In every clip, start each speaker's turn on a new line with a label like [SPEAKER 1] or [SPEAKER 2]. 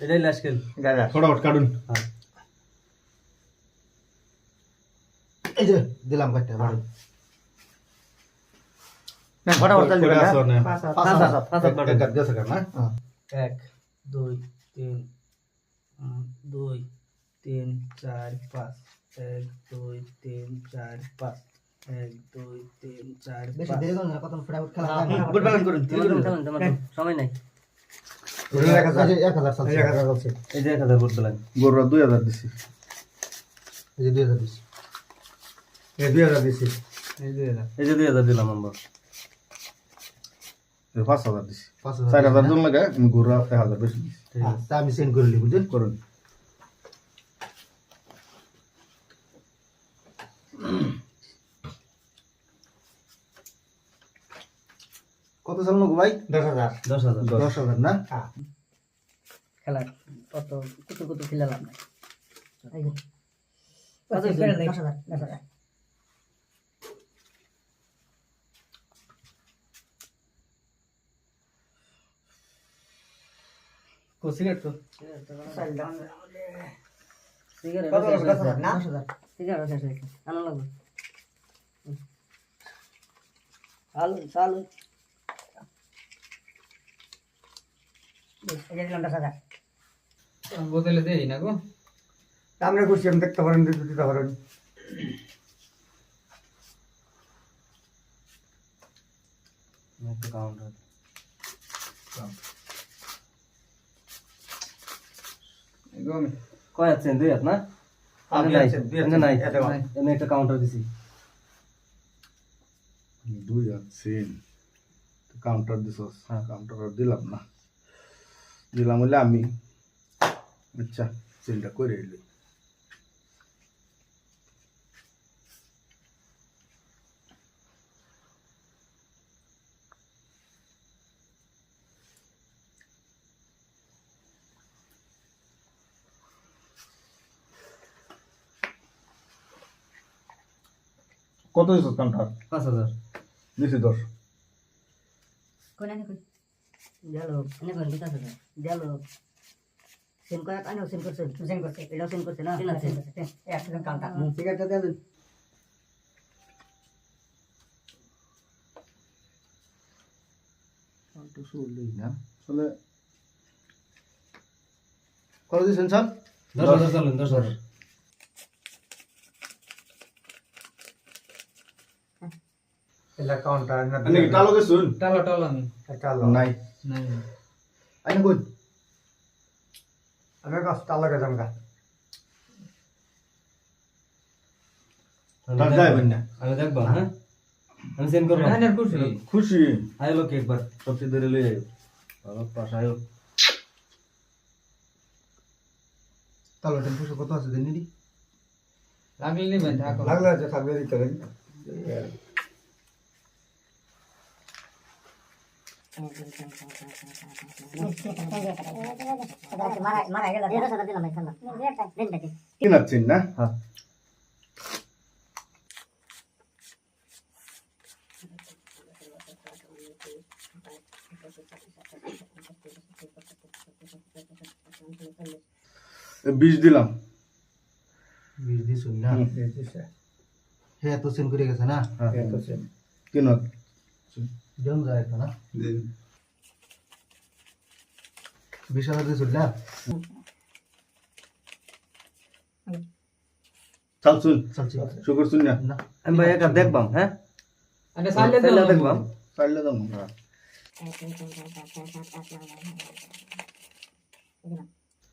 [SPEAKER 1] এটাই লাস্ট খেল
[SPEAKER 2] গাড়া।
[SPEAKER 3] ফটাফট কাটুন
[SPEAKER 2] এই যে দিলাম কয়েকটা বাড়ি।
[SPEAKER 1] ফটাফট চাল
[SPEAKER 3] করে
[SPEAKER 1] দিবেন,
[SPEAKER 3] আসো না
[SPEAKER 2] পাঁচ হাত,
[SPEAKER 1] পাঁচ
[SPEAKER 2] পাঁচ
[SPEAKER 1] হাত,
[SPEAKER 2] হাত।
[SPEAKER 1] পাঁচ হাত
[SPEAKER 3] এক
[SPEAKER 1] বাটন।
[SPEAKER 3] কাট গেছে কাট না
[SPEAKER 2] হ্যাঁ।
[SPEAKER 4] এক দুই তিন উম, দুই তিন চার পাঁচ এক দুই তিন চার পাঁচ এক দুই তিন চার
[SPEAKER 2] বেশি
[SPEAKER 4] পাঁচ
[SPEAKER 2] দেরি করো না, কত ফুটাফুট খেলা
[SPEAKER 1] হুম,
[SPEAKER 2] যায় না।
[SPEAKER 1] ফুটবল খেলুন, করুন, তিন তোমার সময় নাই
[SPEAKER 2] এক হাজার, এই।
[SPEAKER 3] গরুরা দুই হাজার দিছি
[SPEAKER 2] এই যে দুই হাজার দিছি। এই দুই হাজার দিছি। এই দুই হাজার
[SPEAKER 1] এই যে দুই হাজার দিলাম আমরা
[SPEAKER 3] পাঁচ হাজার দিছি চার
[SPEAKER 2] হাজার।
[SPEAKER 3] জন লাগে আমি গরুরা এক হাজার বেশি দিছি
[SPEAKER 1] ঠিক আছে।
[SPEAKER 2] আচ্ছা, আমি সেন্ড করলি বুঝলেন
[SPEAKER 3] করুন
[SPEAKER 2] কত চাল নেব ভাই? দশ হাজার।
[SPEAKER 1] দশ হাজার।
[SPEAKER 2] দশ হাজার না?
[SPEAKER 4] খেলা কত কুতু কুতু খেলালাম? দশ হাজার দশ হাজার।
[SPEAKER 1] সিগারেট তো
[SPEAKER 4] সিগারেট
[SPEAKER 2] না?
[SPEAKER 4] সিগারেট হয়েছে আনো লাগবে। চালু চালু।
[SPEAKER 5] এই যে দিলাম দশ হাজার।
[SPEAKER 4] বোতলে দেই না গো।
[SPEAKER 2] আমরা খুশি আমি দেখতে পারেন দিতে পারেন।
[SPEAKER 1] একটা কাউন্টার কয় আছেন? দুই হাত না?
[SPEAKER 2] হ্যাঁ,
[SPEAKER 1] নাই এনে একটা কাউন্টার দিছি।
[SPEAKER 3] দুই হাজার কাউন্টার দিছস।
[SPEAKER 1] হ্যাঁ।
[SPEAKER 3] কাউন্টার দিলাম না। দিলাম হইলে আমি। আচ্ছা সেনটা করে এলি। কত দিছস কাউন্টার?
[SPEAKER 1] পাঁচ হাজার।
[SPEAKER 3] দিছি দশ।
[SPEAKER 5] কোন গেল এনে কোন বিকাশ হাজার গেল সেম করা আনো সেম করছে সেম করছে এটাও সেম করছে না সেম করছে এক সেকেন্ড কাউন্টার
[SPEAKER 2] সিগারেটটা দিয়ে দিন
[SPEAKER 3] একটু না
[SPEAKER 2] দিয়েছেন স্যার
[SPEAKER 1] দশ হাজার চলেন দশ হাজার
[SPEAKER 2] এলা কাউন্টার না
[SPEAKER 3] আপনি কি টালো গেছুন
[SPEAKER 4] টালো টালো আমি
[SPEAKER 2] চালো
[SPEAKER 3] নাই।
[SPEAKER 4] নাই
[SPEAKER 2] আইন কই আমি কাজ টালো কে জামগা
[SPEAKER 3] তার যাইবেন না
[SPEAKER 1] আমি দেখব। হ্যাঁ। আমি সেন্ড করব।
[SPEAKER 4] খুশি।
[SPEAKER 3] খুশি।
[SPEAKER 1] আয় লোক একবার সবচেয়ে ধরে লই আয়ো। বাবা পাশ আয়ো
[SPEAKER 2] টালো টেন পুষো কত আছে দেনি দি।
[SPEAKER 4] লাগলে নিবেন থাকো
[SPEAKER 2] লাগলে যে থাকবে দিতে দেন
[SPEAKER 5] মারা মারা গেল দশ হাজার দিলাম এখানে দেন দেখি
[SPEAKER 3] কিনাচ্ছেন না?
[SPEAKER 1] হ্যাঁ।
[SPEAKER 3] বিষ দিলাম।
[SPEAKER 2] বিশ দিছুন না?
[SPEAKER 3] হুম।
[SPEAKER 2] হ্যাঁ তো সেন করে গেছে না?
[SPEAKER 3] হ্যাঁ।
[SPEAKER 2] হ্যাঁ তো সেন
[SPEAKER 3] কিনত
[SPEAKER 2] জন যায় তো না বিশ হাজার দিছুন না
[SPEAKER 3] চালছুন
[SPEAKER 2] চলছি
[SPEAKER 3] শুকর শুন না
[SPEAKER 2] না
[SPEAKER 1] আমি ভাই একটা দেখবাম হ্যাঁ
[SPEAKER 4] আরে সাইলে
[SPEAKER 1] তাহলে
[SPEAKER 4] দাও
[SPEAKER 1] দেখবাম
[SPEAKER 3] চাইলে দাম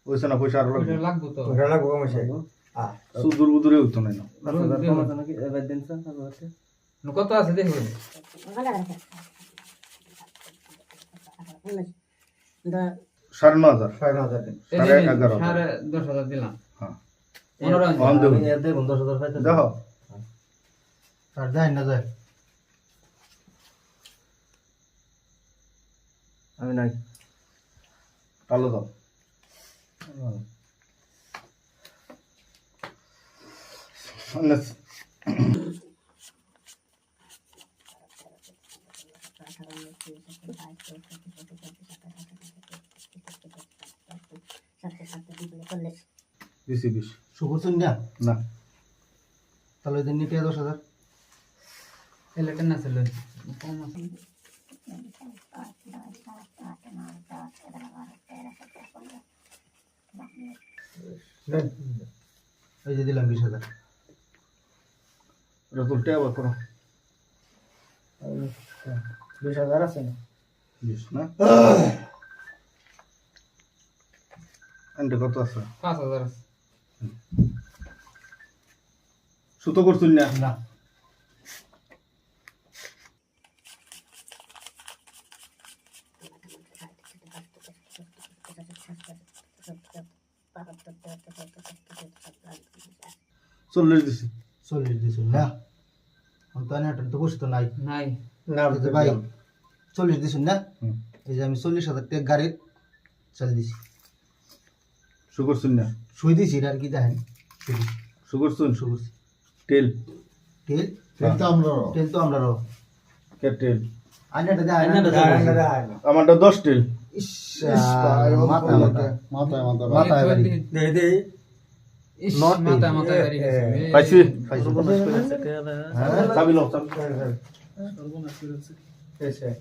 [SPEAKER 3] ওইসে না পয়সা আরও লাগবে
[SPEAKER 4] লাগবো তো
[SPEAKER 2] ওটা লাগবো কমছে হ্যাঁ
[SPEAKER 3] সুদূর বুদুরে হইতো না
[SPEAKER 1] পাঁচ হাজার কম আছে নাকি এবার দিন স্যার পাঁচ হাজার
[SPEAKER 4] কত আছে দেখুন
[SPEAKER 3] সাড়ে ন হাজার।
[SPEAKER 2] ছয় হাজার দিন
[SPEAKER 3] সাড়ে এগারো।
[SPEAKER 4] সাড়ে দশ হাজার দিলাম।
[SPEAKER 3] হ্যাঁ।
[SPEAKER 1] দেখুন দশ হাজার পাইতে
[SPEAKER 3] দেখো।
[SPEAKER 2] আর যায় না যায়
[SPEAKER 1] আমি নাই।
[SPEAKER 3] কালো দাও। দিছি বিশ।
[SPEAKER 2] শুকুর না
[SPEAKER 3] না।
[SPEAKER 2] তাহলে দিন নিতে দশ হাজার।
[SPEAKER 4] এলাকা না ছিল। কম আছে।
[SPEAKER 2] এই যে দিলাম বিশ হাজার।
[SPEAKER 3] আবার করো।
[SPEAKER 4] বিশ হাজার আছে না?
[SPEAKER 3] বিশ না? এনটা কত আছে?
[SPEAKER 4] পাঁচ হাজার আছে।
[SPEAKER 3] সুতো করছিল না?
[SPEAKER 2] না।
[SPEAKER 3] চল্লিশ দিছি।
[SPEAKER 2] চল্লিশ দিছিল না? তো আনি তো বসে তো নাই।
[SPEAKER 4] নাই।
[SPEAKER 2] যে ভাই চল্লিশ দিছিল না। এই যে আমি চল্লিশ হাজার টাকা গাড়ির চাল দিছি।
[SPEAKER 3] শু করছিল না।
[SPEAKER 2] শুই দিছি আর কি দেখেন? শুই দিছি
[SPEAKER 3] শু করছিল
[SPEAKER 2] শুই
[SPEAKER 3] তেল
[SPEAKER 2] তেল
[SPEAKER 3] তেল তো আমরা
[SPEAKER 2] তেল তো আমরা রো।
[SPEAKER 3] কে তেল
[SPEAKER 2] আইনাটা দেয় আইনাটা
[SPEAKER 3] আমারটা দশ তেল
[SPEAKER 2] ইস মাথা মাথা
[SPEAKER 1] মাথায় মাথায়
[SPEAKER 2] মাথায় বাড়ি।
[SPEAKER 4] ইস,
[SPEAKER 2] Not
[SPEAKER 4] মাথা মাথা গাড়ি রে।
[SPEAKER 3] পাইছি।
[SPEAKER 2] পাইছি
[SPEAKER 3] চাবি লো চাবি
[SPEAKER 2] হ্যাঁ